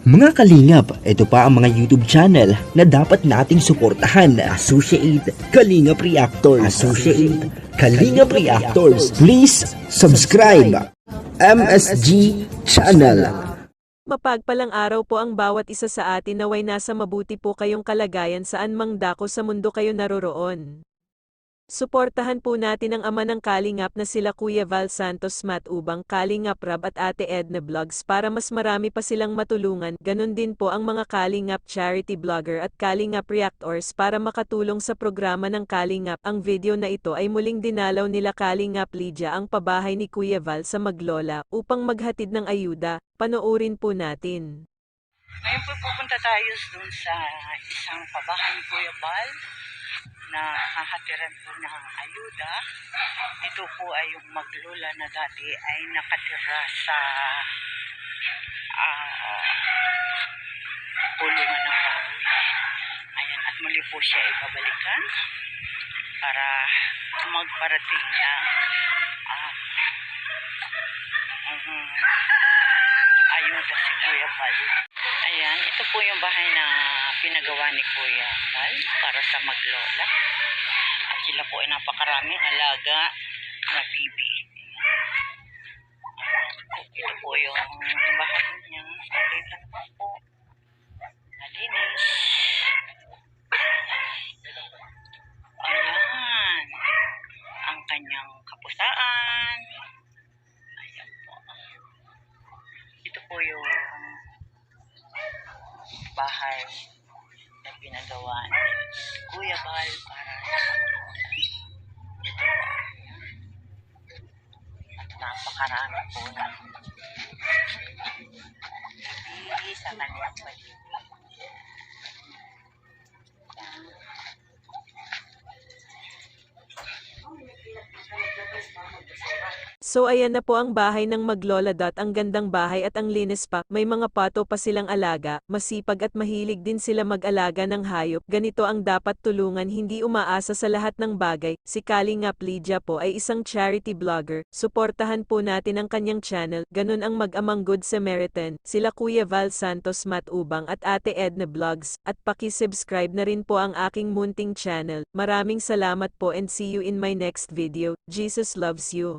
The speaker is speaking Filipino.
Mga kalingap, ito pa ang mga YouTube channel na dapat nating suportahan. Associate Kalingap Reactors. Associate Kalingap Reactors. Please subscribe. MSG Channel. Mapagpalang araw po ang bawat isa sa atin naway nasa mabuti po kayong kalagayan saan mang dako sa mundo kayo naroroon. Suportahan po natin ang ama ng Kalingap na sila Kuya Val Santos Matubang, Kalingap Rab at Ate Edna Vlogs para mas marami pa silang matulungan. Ganon din po ang mga Kalingap Charity Vlogger at Kalingap Reactors para makatulong sa programa ng Kalingap. Ang video na ito ay muling dinalaw nila Kalingap Lydia ang pabahay ni Kuya Val sa Maglola upang maghatid ng ayuda. Panoorin po natin. Ngayon po pupunta tayo dun sa isang pabahay ni Kuya Bal na hahatiran po ng ayuda. Ito po ay yung maglula na dati ay nakatira sa ah pulungan ng baboy. Ayan, at muli po siya ay babalikan para magparating na ah, mhm, ayuda si Kuya Bal. Ayan, ito po yung bahay na pinagawa ni Kuya Bal para sa maglola. At sila po ay napakaraming alaga na bibi. Ito po yung bahay niya. Okay lang po. Malinis. Ayan. Ang kanyang kapusaan. Ayan po. Ito po yung bahay na pinagawa ni Kuya Bal para sa Ito po. At napakarami po na bibi sa kanyang paligid. So ayan na po ang bahay ng Maglola Dot. Ang gandang bahay at ang linis pa. May mga pato pa silang alaga. Masipag at mahilig din sila mag-alaga ng hayop. Ganito ang dapat tulungan hindi umaasa sa lahat ng bagay. Si Kalingap Lydia po ay isang charity vlogger. Suportahan po natin ang kanyang channel. Ganun ang mag-amang Good Samaritan. Sila Kuya Val Santos Matubang at Ate Edna Vlogs. At pakisubscribe na rin po ang aking munting channel. Maraming salamat po and see you in my next video. Jesus loves you.